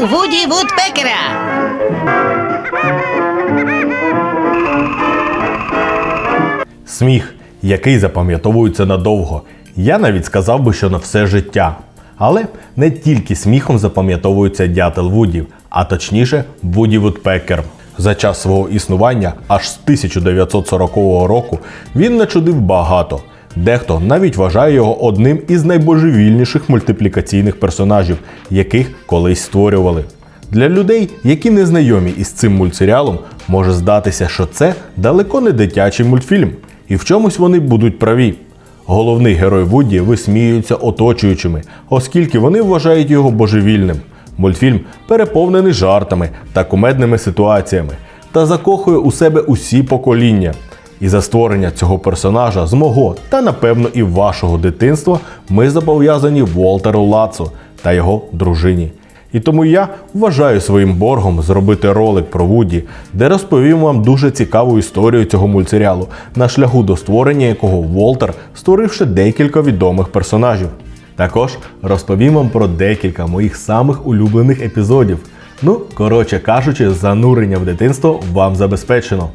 Вуді Вудпекера. Сміх, який запам'ятовується надовго. Я навіть сказав би, що на все життя. Але не тільки сміхом запам'ятовується дятел Вудів, а точніше Вуді Вудпекер. За час свого існування, аж з 1940 року, він начудив багато. Дехто навіть вважає його одним із найбожевільніших мультиплікаційних персонажів, яких колись створювали. Для людей, які не знайомі із цим мультсеріалом, може здатися, що це далеко не дитячий мультфільм, і в чомусь вони будуть праві. Головний герой Вуді висміюється оточуючими, оскільки вони вважають його божевільним. Мультфільм переповнений жартами та кумедними ситуаціями та закохує у себе усі покоління. І за створення цього персонажа з мого та напевно і вашого дитинства ми зобов'язані Волтеру Лацу та його дружині. І тому я вважаю своїм боргом зробити ролик про Вуді, де розповім вам дуже цікаву історію цього мультсеріалу, на шляху до створення якого Волтер створив ще декілька відомих персонажів. Також розповім вам про декілька моїх самих улюблених епізодів. Ну, коротше кажучи, занурення в дитинство вам забезпечено.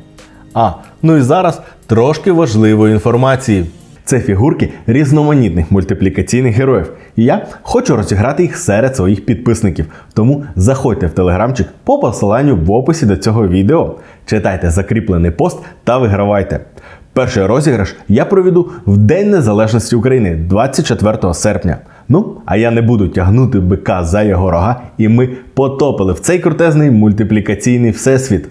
А, ну і зараз трошки важливої інформації. Це фігурки різноманітних мультиплікаційних героїв. І я хочу розіграти їх серед своїх підписників. Тому заходьте в телеграмчик по посиланню в описі до цього відео, читайте закріплений пост та вигравайте. Перший розіграш я проведу в День Незалежності України 24 серпня. Ну, а я не буду тягнути бика за його рога, і ми потопили в цей крутезний мультиплікаційний всесвіт.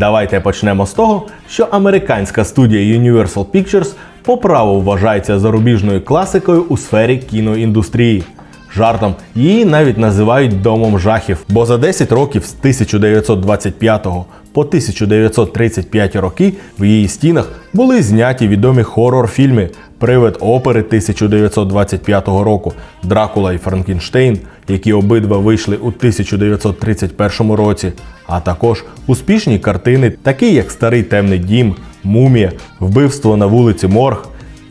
Давайте почнемо з того, що американська студія Universal Pictures по праву вважається зарубіжною класикою у сфері кіноіндустрії. Жартом її навіть називають домом жахів, бо за 10 років з 1925 по 1935 роки в її стінах були зняті відомі хорор-фільми Привид опери 1925 року, Дракула і Франкенштейн, які обидва вийшли у 1931 році, а також успішні картини, такі як Старий темний дім, Мумія, Вбивство на вулиці Морг.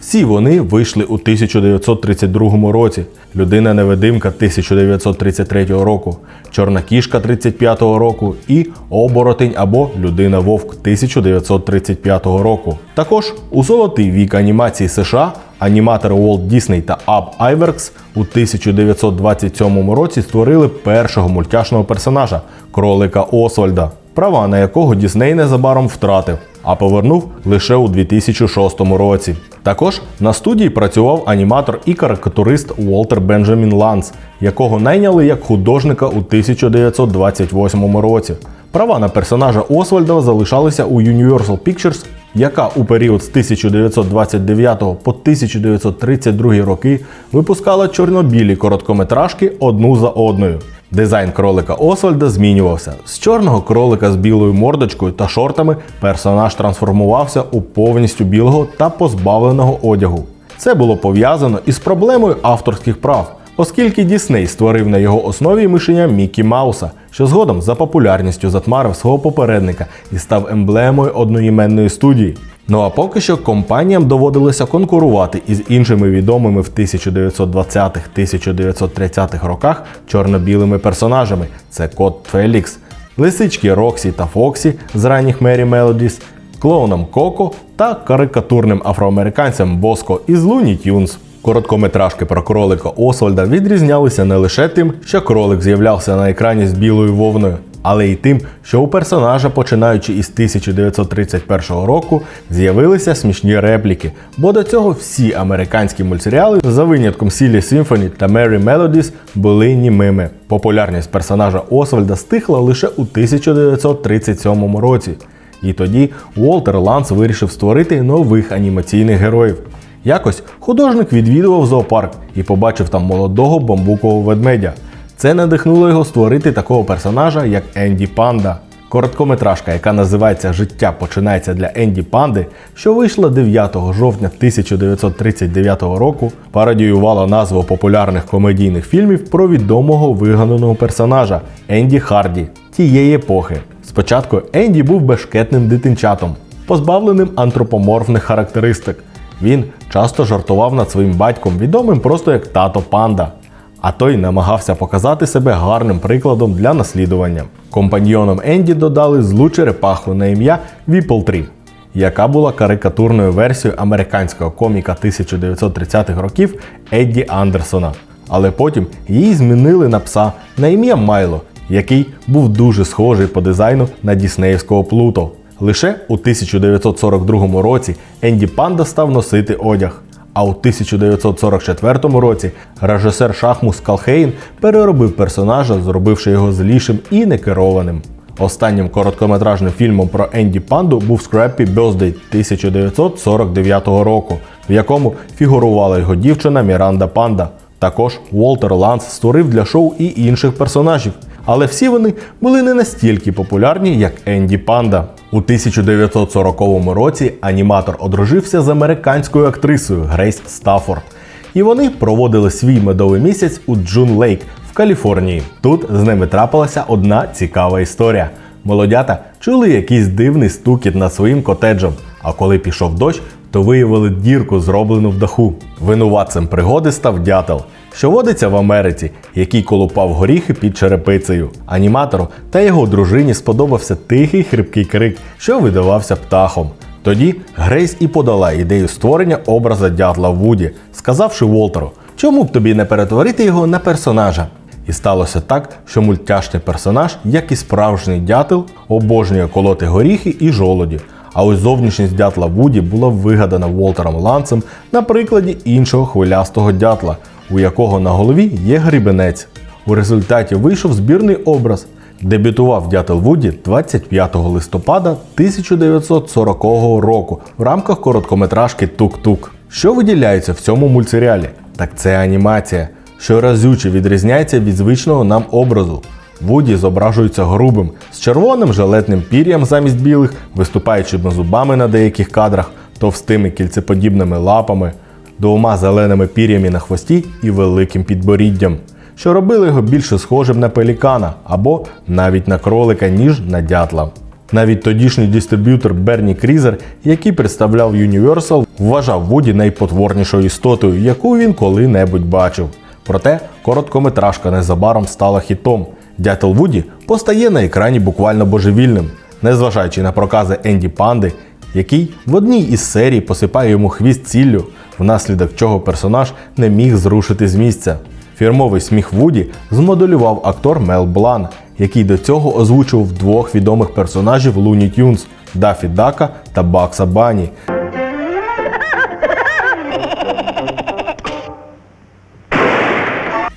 Всі вони вийшли у 1932 році, Людина невидимка 1933 року, Чорна кішка 35 року. І Оборотень або Людина Вовк 1935 року. Також у золотий вік анімації США аніматори Walt Disney та Аб Айверкс у 1927 році створили першого мультяшного персонажа кролика Освальда, права на якого Дісней незабаром втратив, а повернув лише у 2006 році. Також на студії працював аніматор і карикатурист Уолтер Бенджамін Ланс, якого найняли як художника у 1928 році. Права на персонажа Освальда залишалися у Universal Pictures, яка у період з 1929 по 1932 роки випускала чорно-білі короткометражки одну за одною. Дизайн кролика Освальда змінювався. З чорного кролика з білою мордочкою та шортами персонаж трансформувався у повністю білого та позбавленого одягу. Це було пов'язано із проблемою авторських прав, оскільки Дісней створив на його основі мишеня Мікі Мауса, що згодом за популярністю затмарив свого попередника і став емблемою одноіменної студії. Ну а поки що компаніям доводилося конкурувати із іншими відомими в 1920-1930-х роках чорно-білими персонажами: це Кот Фелікс, лисички Роксі та Фоксі з ранніх Мері Мелодіс, клоуном Коко та карикатурним афроамериканцем Боско із Луні Тюнс. Короткометражки про кролика Освальда відрізнялися не лише тим, що кролик з'являвся на екрані з білою вовною, але й тим, що у персонажа, починаючи із 1931 року, з'явилися смішні репліки, бо до цього всі американські мультсеріали, за винятком Сілі Symphony та Merry Melodies, були німими. Популярність персонажа Освальда стихла лише у 1937 році. І тоді Уолтер Ланс вирішив створити нових анімаційних героїв. Якось художник відвідував зоопарк і побачив там молодого бамбукового ведмедя. Це надихнуло його створити такого персонажа, як Енді Панда. Короткометражка, яка називається Життя починається для Енді Панди, що вийшла 9 жовтня 1939 року, пародіювала назву популярних комедійних фільмів про відомого вигаданого персонажа Енді Харді тієї епохи. Спочатку Енді був бешкетним дитинчатом, позбавленим антропоморфних характеристик. Він часто жартував над своїм батьком, відомим просто як тато панда. А той намагався показати себе гарним прикладом для наслідування. Компаньйоном Енді додали злу черепаху на ім'я Віплтрі, яка була карикатурною версією американського коміка 1930-х років Едді Андерсона. Але потім її змінили на пса на ім'я Майло, який був дуже схожий по дизайну на діснеївського Плуто. Лише у 1942 році Енді Панда став носити одяг. А у 1944 році режисер Шахмус Калхейн переробив персонажа, зробивши його злішим і некерованим. Останнім короткометражним фільмом про Енді Панду був Scrappy Birthday 1949 року, в якому фігурувала його дівчина Міранда Панда. Також Уолтер Ланс створив для шоу і інших персонажів, але всі вони були не настільки популярні, як Енді Панда. У 1940 році аніматор одружився з американською актрисою Грейс Стаффорд. І вони проводили свій медовий місяць у Джун Лейк в Каліфорнії. Тут з ними трапилася одна цікава історія. Молодята чули якийсь дивний стукіт над своїм котеджем, а коли пішов дощ, то виявили дірку, зроблену в даху. Винуватцем пригоди став дятел, що водиться в Америці, який колупав горіхи під черепицею. Аніматору та його дружині сподобався тихий хрипкий крик, що видавався птахом. Тоді Грейс і подала ідею створення образа дятла Вуді, сказавши Волтеру, чому б тобі не перетворити його на персонажа. І сталося так, що мультяшний персонаж, як і справжній дятел, обожнює колоти горіхи і жолоді. А ось зовнішність дятла Вуді була вигадана Волтером Лансом на прикладі іншого хвилястого дятла, у якого на голові є грібенець. У результаті вийшов збірний образ. Дебютував дятел Вуді 25 листопада 1940 року в рамках короткометражки Тук-Тук. Що виділяється в цьому мультсеріалі? Так це анімація, що разюче відрізняється від звичного нам образу. Вуді зображується грубим, з червоним жилетним пір'ям замість білих, виступаючими зубами на деяких кадрах, товстими кільцеподібними лапами, двома зеленими пір'ями на хвості і великим підборіддям, що робили його більше схожим на пелікана або навіть на кролика, ніж на дятла. Навіть тодішній дистриб'ютор Берні Крізер, який представляв Universal, вважав Вуді найпотворнішою істотою, яку він коли-небудь бачив. Проте короткометражка незабаром стала хітом. Дятел Вуді постає на екрані буквально божевільним, незважаючи на прокази Енді Панди, який в одній із серій посипає йому хвіст ціллю, внаслідок чого персонаж не міг зрушити з місця. Фірмовий сміх Вуді змоделював актор Мел Блан, який до цього озвучував двох відомих персонажів Луні Тюнс Дафі Дака та Бакса Бані.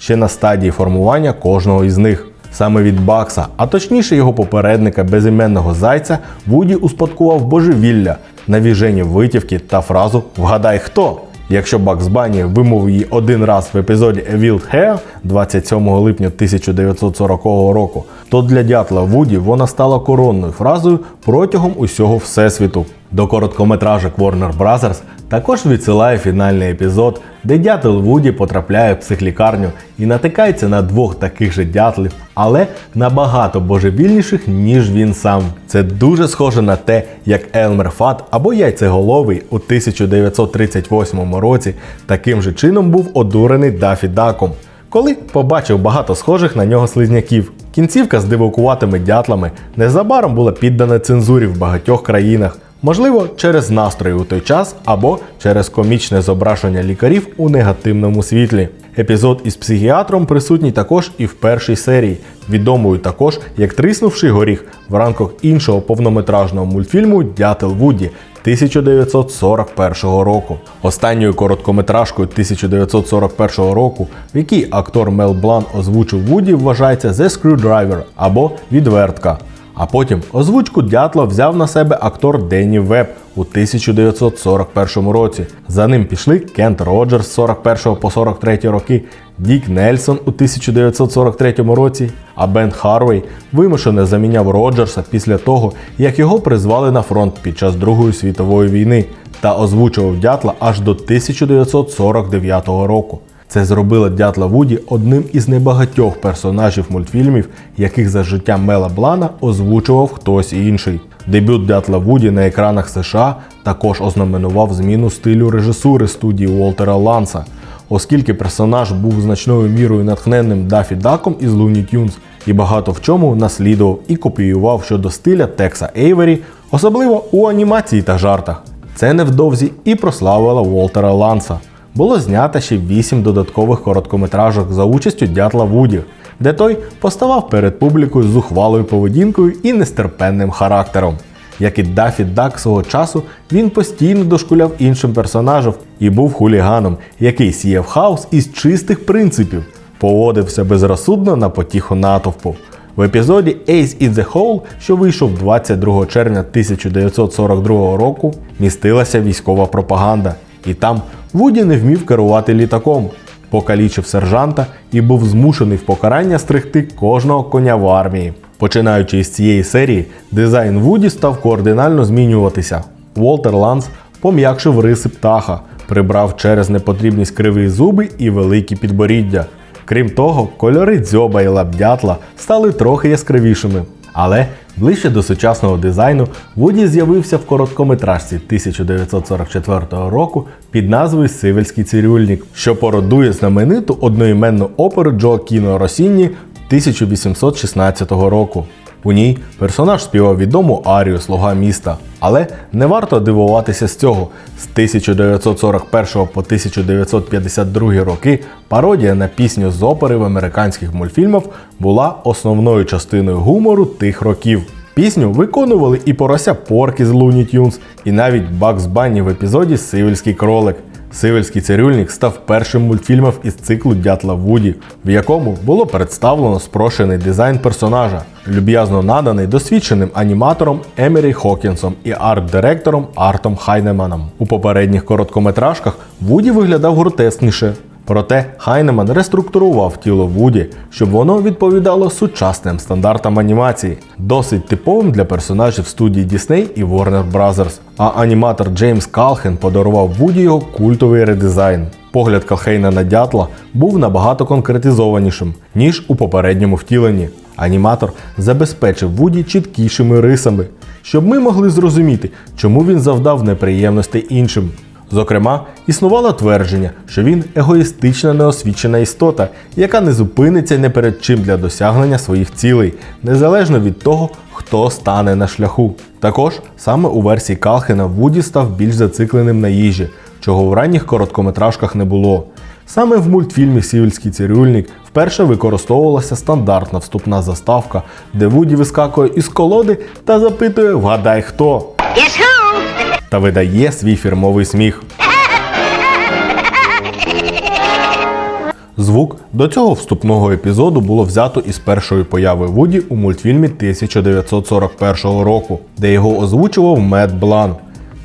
ще на стадії формування кожного із них. Саме від Бакса, а точніше його попередника безіменного зайця, Вуді успадкував божевілля, навіжені витівки та фразу Вгадай хто. Якщо Бакс Бані вимовив її один раз в епізоді A Wild Hair 27 липня 1940 року, то для дятла Вуді вона стала коронною фразою протягом усього всесвіту. До короткометражок Warner Bros. також відсилає фінальний епізод, де дятел Вуді потрапляє в психлікарню і натикається на двох таких же дятлів, але набагато божевільніших, ніж він сам. Це дуже схоже на те, як Елмер Фат або Яйцеголовий у 1938 році таким же чином був одурений Дафі Даком. Коли побачив багато схожих на нього слизняків, кінцівка з дивакуватими дятлами незабаром була піддана цензурі в багатьох країнах. Можливо, через настрої у той час або через комічне зображення лікарів у негативному світлі. Епізод із психіатром присутній також і в першій серії, відомою також як Тріснувший горіх в рамках іншого повнометражного мультфільму Дятел Вуді 1941 року. Останньою короткометражкою 1941 року, в якій актор Мел Блан озвучив Вуді, вважається The Screwdriver або Відвертка. А потім озвучку дятла взяв на себе актор Денні Веб у 1941 році. За ним пішли Кент Роджерс з 41 по 43 роки, Дік Нельсон у 1943 році, а Бен Харвей вимушено заміняв Роджерса після того, як його призвали на фронт під час Другої світової війни та озвучував дятла аж до 1949 року. Це зробило Дятла Вуді одним із небагатьох персонажів мультфільмів, яких за життя Мела Блана озвучував хтось інший. Дебют Дятла Вуді на екранах США також ознаменував зміну стилю режисури студії Уолтера Ланса. оскільки персонаж був значною мірою натхненним Дафі Даком із Looney Tunes і багато в чому наслідував і копіював щодо стиля Текса Ейвері, особливо у анімації та жартах. Це невдовзі і прославило Волтера Ланса. Було знято ще 8 додаткових короткометражок за участю дятла Вуді, де той поставав перед публікою з зухвалою поведінкою і нестерпенним характером. Як і Дафі Дак свого часу, він постійно дошкуляв іншим персонажам і був хуліганом, який сіяв хаос із чистих принципів, поводився безрозсудно на потіху натовпу. В епізоді Ace in the Hole, що вийшов 22 червня 1942 року, містилася військова пропаганда, і там Вуді не вмів керувати літаком, покалічив сержанта і був змушений в покарання стригти кожного коня в армії. Починаючи із цієї серії, дизайн Вуді став координально змінюватися. Волтер Ланс пом'якшив риси птаха, прибрав через непотрібність криві зуби і великі підборіддя. Крім того, кольори дзьоба і лабдятла стали трохи яскравішими. Але ближче до сучасного дизайну Вуді з'явився в короткометражці 1944 року під назвою Сивельський цирюльник, що породує знамениту одноіменну оперу Джоакіно Росінні 1816 року. У ній персонаж співав відому арію Слуга міста. Але не варто дивуватися з цього. З 1941 по 1952 роки пародія на пісню з опери в американських мультфільмах була основною частиною гумору тих років. Пісню виконували і порося Поркі з Looney Tunes, і навіть Бакс Банні в епізоді Сивельський кролик. Сивельський цирюльник став першим мультфільмом із циклу Дятла Вуді, в якому було представлено спрощений дизайн персонажа, люб'язно наданий досвідченим аніматором Емері Хокінсом і арт-директором Артом Хайнеманом. У попередніх короткометражках Вуді виглядав гротескніше. Проте Хайнеман реструктурував тіло Вуді, щоб воно відповідало сучасним стандартам анімації, досить типовим для персонажів студії Disney і Warner Bros. А аніматор Джеймс Калхен подарував Вуді його культовий редизайн. Погляд Калхейна на дятла був набагато конкретизованішим, ніж у попередньому втіленні. Аніматор забезпечив Вуді чіткішими рисами, щоб ми могли зрозуміти, чому він завдав неприємностей іншим. Зокрема, існувало твердження, що він егоїстична неосвічена істота, яка не зупиниться не перед чим для досягнення своїх цілей, незалежно від того, хто стане на шляху. Також саме у версії Калхена Вуді став більш зацикленим на їжі, чого в ранніх короткометражках не було. Саме в мультфільмі Сівельський цирюльник вперше використовувалася стандартна вступна заставка, де Вуді вискакує із колоди та запитує Вгадай хто who? Та видає свій фірмовий сміх. Звук до цього вступного епізоду було взято із першої появи Вуді у мультфільмі 1941 року, де його озвучував Мед Блан.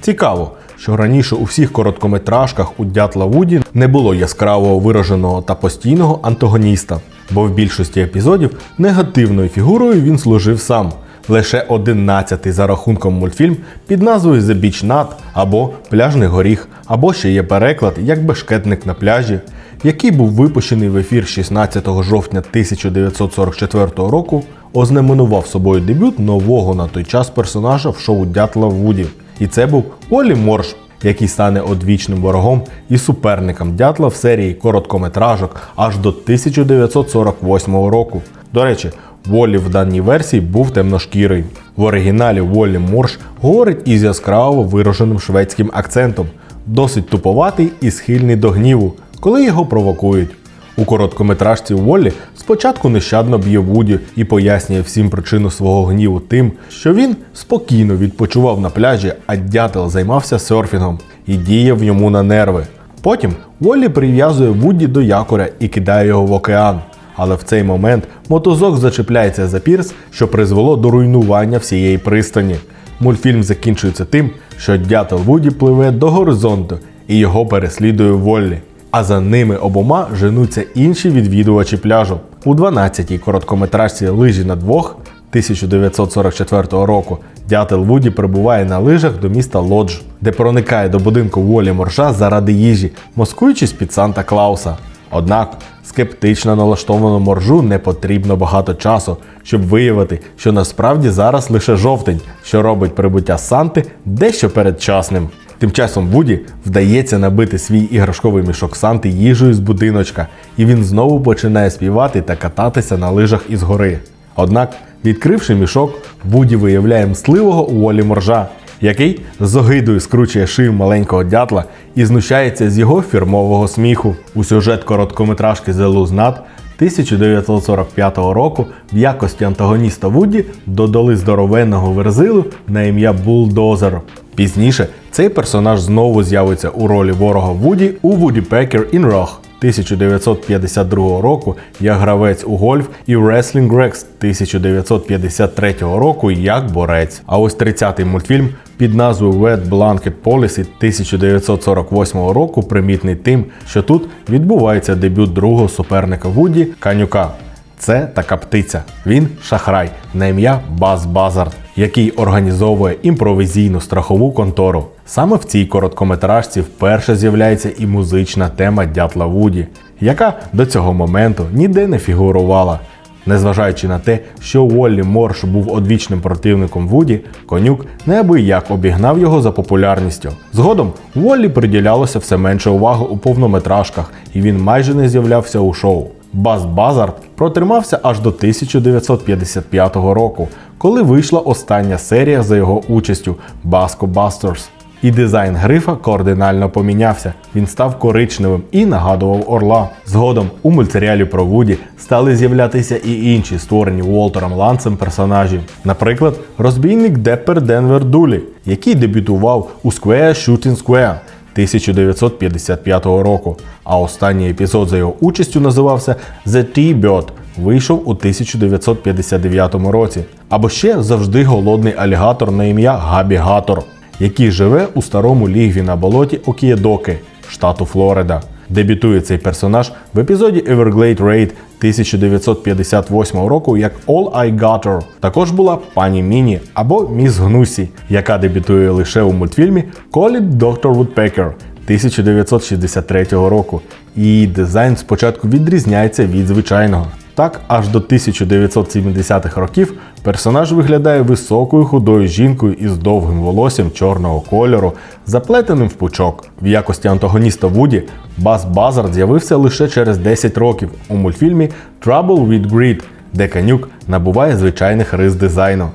Цікаво, що раніше у всіх короткометражках у Дятла Вуді не було яскраво вираженого та постійного антагоніста, бо в більшості епізодів негативною фігурою він служив сам. Лише 11-й за рахунком мультфільм під назвою The Beach Nut або Пляжний горіх, або ще є переклад як бешкетник на пляжі, який був випущений в ефір 16 жовтня 1944 року, ознаменував собою дебют нового на той час персонажа в шоу Дятла Вуді. І це був Олі Морш, який стане одвічним ворогом і суперником дятла в серії короткометражок аж до 1948 року. До речі, Волі в даній версії був темношкірий. В оригіналі Волі Морш говорить із яскраво вираженим шведським акцентом, досить туповатий і схильний до гніву, коли його провокують. У короткометражці Воллі спочатку нещадно б'є Вуді і пояснює всім причину свого гніву тим, що він спокійно відпочивав на пляжі, а дятел займався серфінгом і діяв йому на нерви. Потім Воллі прив'язує Вуді до якоря і кидає його в океан. Але в цей момент мотузок зачепляється за пірс, що призвело до руйнування всієї пристані. Мультфільм закінчується тим, що дятел Вуді пливе до горизонту і його переслідує Воллі. А за ними обома женуться інші відвідувачі пляжу. У 12-й короткометражці Лижі на двох 1944 року дятел Вуді прибуває на лижах до міста Лодж, де проникає до будинку Волі Моржа заради їжі, маскуючись під Санта Клауса. Однак скептично налаштованому моржу не потрібно багато часу, щоб виявити, що насправді зараз лише жовтень, що робить прибуття Санти дещо передчасним. Тим часом Вуді вдається набити свій іграшковий мішок Санти їжею з будиночка, і він знову починає співати та кататися на лижах із гори. Однак, відкривши мішок, Вуді виявляє мстливого Уолі Моржа, який з огидою скручує шию маленького дятла і знущається з його фірмового сміху. У сюжет короткометражки The Lose Nut 1945 року в якості антагоніста Вуді додали здоровенного верзилу на ім'я Булдозер. Пізніше цей персонаж знову з'явиться у ролі ворога Вуді у Woody Pecker in Rock 1952 року як гравець у гольф і Wrestling Rex 1953 року як борець. А ось 30-й мультфільм під назвою Wet Blanket Policy 1948 року примітний тим, що тут відбувається дебют другого суперника Вуді Канюка. Це така птиця. Він шахрай на ім'я Баз Базард, який організовує імпровізійну страхову контору. Саме в цій короткометражці вперше з'являється і музична тема Дятла Вуді, яка до цього моменту ніде не фігурувала. Незважаючи на те, що Уоллі Морш був одвічним противником Вуді, конюк неабияк обігнав його за популярністю. Згодом Уоллі приділялося все менше уваги у повнометражках, і він майже не з'являвся у шоу. Бас Базард протримався аж до 1955 року, коли вийшла остання серія за його участю Баско Бастерс. І дизайн грифа кардинально помінявся. Він став коричневим і нагадував орла. Згодом у мультсеріалі про Вуді стали з'являтися і інші створені Уолтером Лансом персонажі. Наприклад, розбійник Деппер Денвер Дулі, який дебютував у Square Shooting Square 1955 року. А останній епізод за його участю називався The T-Bird, вийшов у 1959 році. Або ще завжди голодний алігатор на ім'я Габі Гатор, який живе у старому лігві на болоті Окієдоки, штату Флорида. Дебютує цей персонаж в епізоді Everglade Raid 1958 року як All I Got Також була пані Міні або Міс Гнусі, яка дебютує лише у мультфільмі Call It Dr. Woodpecker 1963 року. Її дизайн спочатку відрізняється від звичайного. Так, аж до 1970-х років персонаж виглядає високою худою жінкою із довгим волоссям чорного кольору, заплетеним в пучок. В якості антагоніста Вуді Бас Базард з'явився лише через 10 років у мультфільмі Trouble with Greed, де канюк набуває звичайних рис дизайну.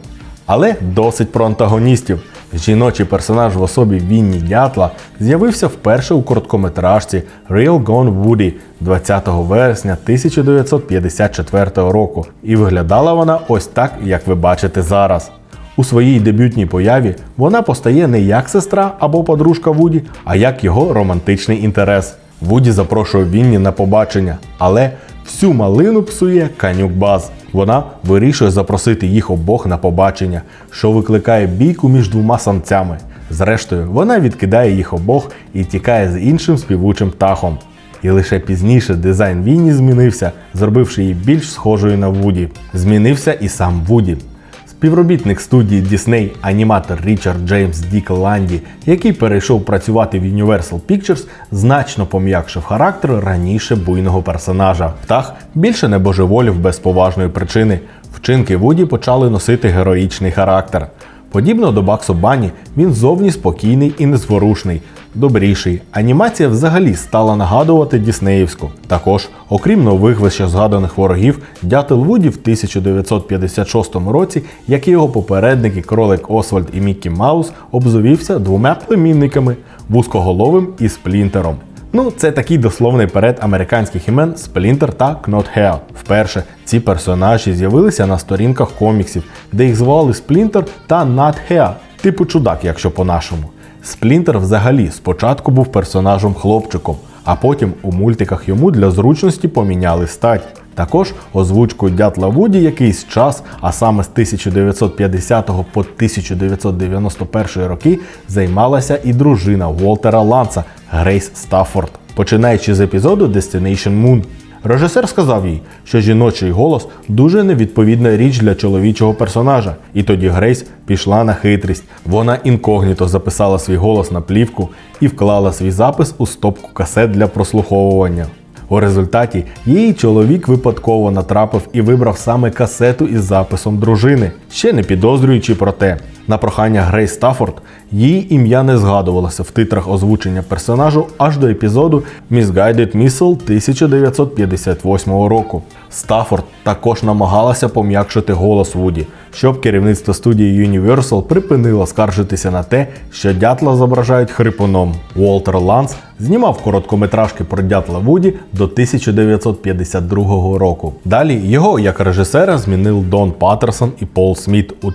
Але досить про антагоністів. Жіночий персонаж в особі Вінні Дятла з'явився вперше у короткометражці Real Gone Woody 20 вересня 1954 року, і виглядала вона ось так, як ви бачите зараз. У своїй дебютній появі вона постає не як сестра або подружка Вуді, а як його романтичний інтерес. Вуді запрошує Вінні на побачення, але всю малину псує канюк Баз. Вона вирішує запросити їх обох на побачення, що викликає бійку між двома самцями. Зрештою, вона відкидає їх обох і тікає з іншим співучим птахом. І лише пізніше дизайн Вінні змінився, зробивши її більш схожою на Вуді. Змінився і сам Вуді. Співробітник студії Disney, аніматор Річард Джеймс Дік Ланді, який перейшов працювати в Universal Pictures, значно пом'якшив характер раніше буйного персонажа. Птах більше не божеволів без поважної причини. Вчинки Вуді почали носити героїчний характер. Подібно до Баксу Бані, він зовні спокійний і незворушний, добріший. Анімація взагалі стала нагадувати Діснеївську. Також, окрім нових вище згаданих ворогів, дятел Вуді в 1956 році, як і його попередники кролик Освальд і Міккі Маус, обзовівся двома племінниками вузкоголовим і сплінтером. Ну, це такий дословний перед американських імен Splinter та Knothead. Вперше ці персонажі з'явилися на сторінках коміксів, де їх звали Splinter та Knothead, типу чудак, якщо по-нашому. Сплінтер взагалі спочатку був персонажем хлопчиком, а потім у мультиках йому для зручності поміняли стать. Також озвучкою дятла Вуді якийсь час, а саме з 1950 по 1991 роки, займалася і дружина Уолтера Ланса Грейс Стаффорд, починаючи з епізоду Destination Moon. Режисер сказав їй, що жіночий голос дуже невідповідна річ для чоловічого персонажа, і тоді Грейс пішла на хитрість. Вона інкогніто записала свій голос на плівку і вклала свій запис у стопку касет для прослуховування. У результаті її чоловік випадково натрапив і вибрав саме касету із записом дружини, ще не підозрюючи про те. На прохання Грейс Стаффорд Її ім'я не згадувалося в титрах озвучення персонажу аж до епізоду Misguided Missile 1958 року. Стаффорд також намагалася пом'якшити голос Вуді, щоб керівництво студії Universal припинило скаржитися на те, що дятла зображають хрипуном. Уолтер Ланс знімав короткометражки про дятла Вуді до 1952 року. Далі його як режисера змінив Дон Паттерсон і Пол Сміт у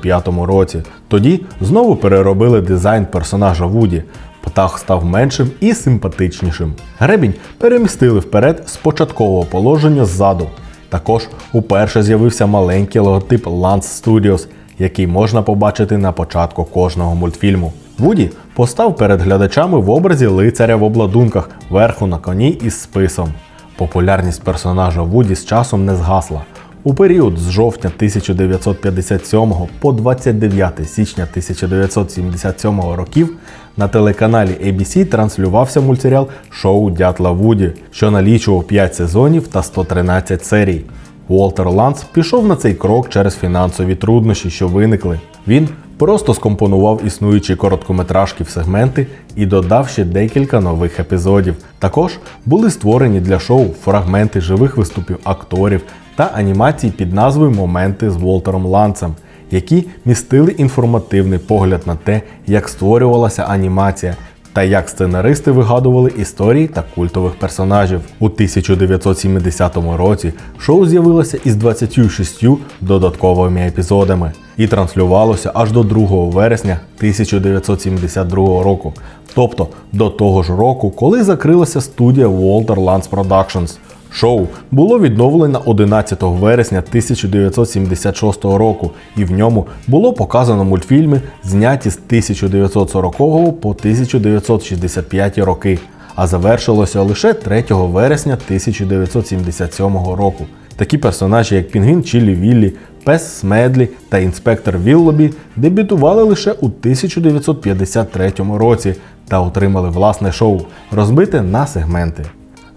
1955 році. Тоді знову переробили дизайн персонажа Вуді. Птах став меншим і симпатичнішим. Гребінь перемістили вперед з початкового положення ззаду. Також уперше з'явився маленький логотип Lance Studios, який можна побачити на початку кожного мультфільму. Вуді постав перед глядачами в образі лицаря в обладунках, верху на коні із списом. Популярність персонажа Вуді з часом не згасла. У період з жовтня 1957 по 29 січня 1977 років на телеканалі ABC транслювався мультсеріал Шоу Дятла Вуді, що налічував 5 сезонів та 113 серій. Уолтер Ланс пішов на цей крок через фінансові труднощі, що виникли. Він просто скомпонував існуючі короткометражки в сегменти і додав ще декілька нових епізодів. Також були створені для шоу фрагменти живих виступів акторів та анімацій під назвою Моменти з Волтером Ланцем, які містили інформативний погляд на те, як створювалася анімація. Та як сценаристи вигадували історії та культових персонажів. У 1970 році шоу з'явилося із 26 додатковими епізодами і транслювалося аж до 2 вересня 1972 року, тобто до того ж року, коли закрилася студія Walter Lance Productions. Шоу було відновлено 11 вересня 1976 року, і в ньому було показано мультфільми, зняті з 1940 по 1965 роки, а завершилося лише 3 вересня 1977 року. Такі персонажі, як Пінгвін Чілі Віллі, Пес Смедлі та інспектор Віллобі дебютували лише у 1953 році та отримали власне шоу, розбите на сегменти.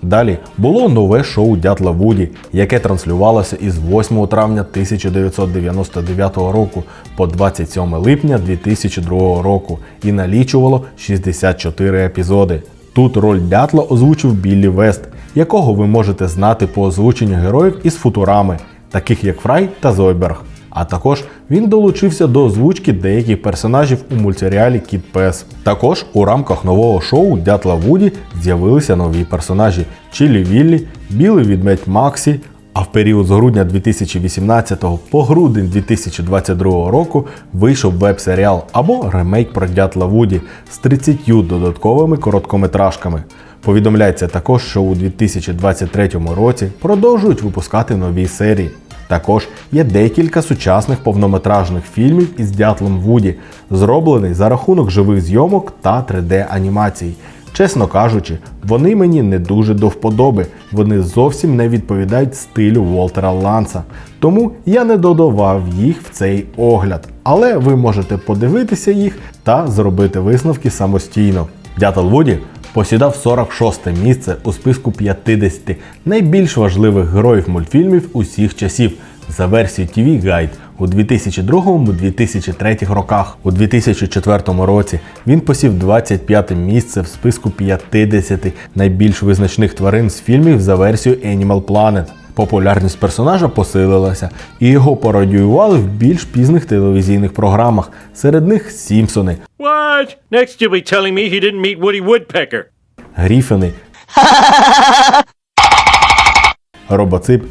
Далі було нове шоу Дятла Вуді, яке транслювалося із 8 травня 1999 року по 27 липня 2002 року і налічувало 64 епізоди. Тут роль дятла озвучив Біллі Вест, якого ви можете знати по озвученню героїв із футурами, таких як Фрай та Зойберг. А також він долучився до озвучки деяких персонажів у мультсеріалі Кіт Пес. Також у рамках нового шоу Дятла Вуді з'явилися нові персонажі: Чілі Віллі, Білий відмедь Максі. А в період з грудня 2018 по грудень 2022 року вийшов веб-серіал або ремейк про Дятла Вуді з 30 додатковими короткометражками. Повідомляється також, що у 2023 році продовжують випускати нові серії. Також є декілька сучасних повнометражних фільмів із дятлом Вуді, зроблений за рахунок живих зйомок та 3D-анімацій. Чесно кажучи, вони мені не дуже до вподоби, вони зовсім не відповідають стилю Волтера Ланса. Тому я не додавав їх в цей огляд. Але ви можете подивитися їх та зробити висновки самостійно. Дятел Вуді посідав 46 місце у списку 50 найбільш важливих героїв мультфільмів усіх часів за версією TV Guide у 2002-2003 роках. У 2004 році він посів 25 місце в списку 50 найбільш визначних тварин з фільмів за версією Animal Planet. Популярність персонажа посилилася, і його пародіювали в більш пізних телевізійних програмах. Серед них Сімпсони, What? Next, you'll be telling me he didn't meet Woody Woodpecker. Гріфіни, Робоцип.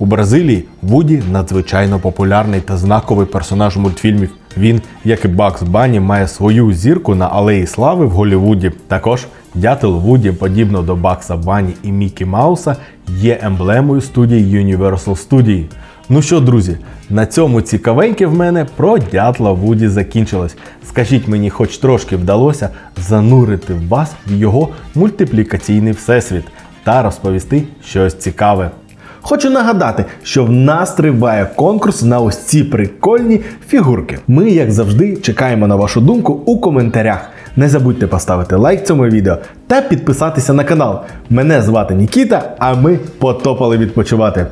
У Бразилії Вуді надзвичайно популярний та знаковий персонаж мультфільмів. Він, як і Бакс Банні, має свою зірку на алеї слави в Голлівуді. Також дятел Вуді, подібно до Бакса Банні і Мікі Мауса, є емблемою студії Universal Studios. Ну що, друзі, на цьому цікавеньке в мене про дятла Вуді закінчилось. Скажіть мені, хоч трошки вдалося занурити вас в його мультиплікаційний всесвіт та розповісти щось цікаве. Хочу нагадати, що в нас триває конкурс на ось ці прикольні фігурки. Ми, як завжди, чекаємо на вашу думку у коментарях. Не забудьте поставити лайк цьому відео та підписатися на канал. Мене звати Нікіта, а ми потопали відпочивати.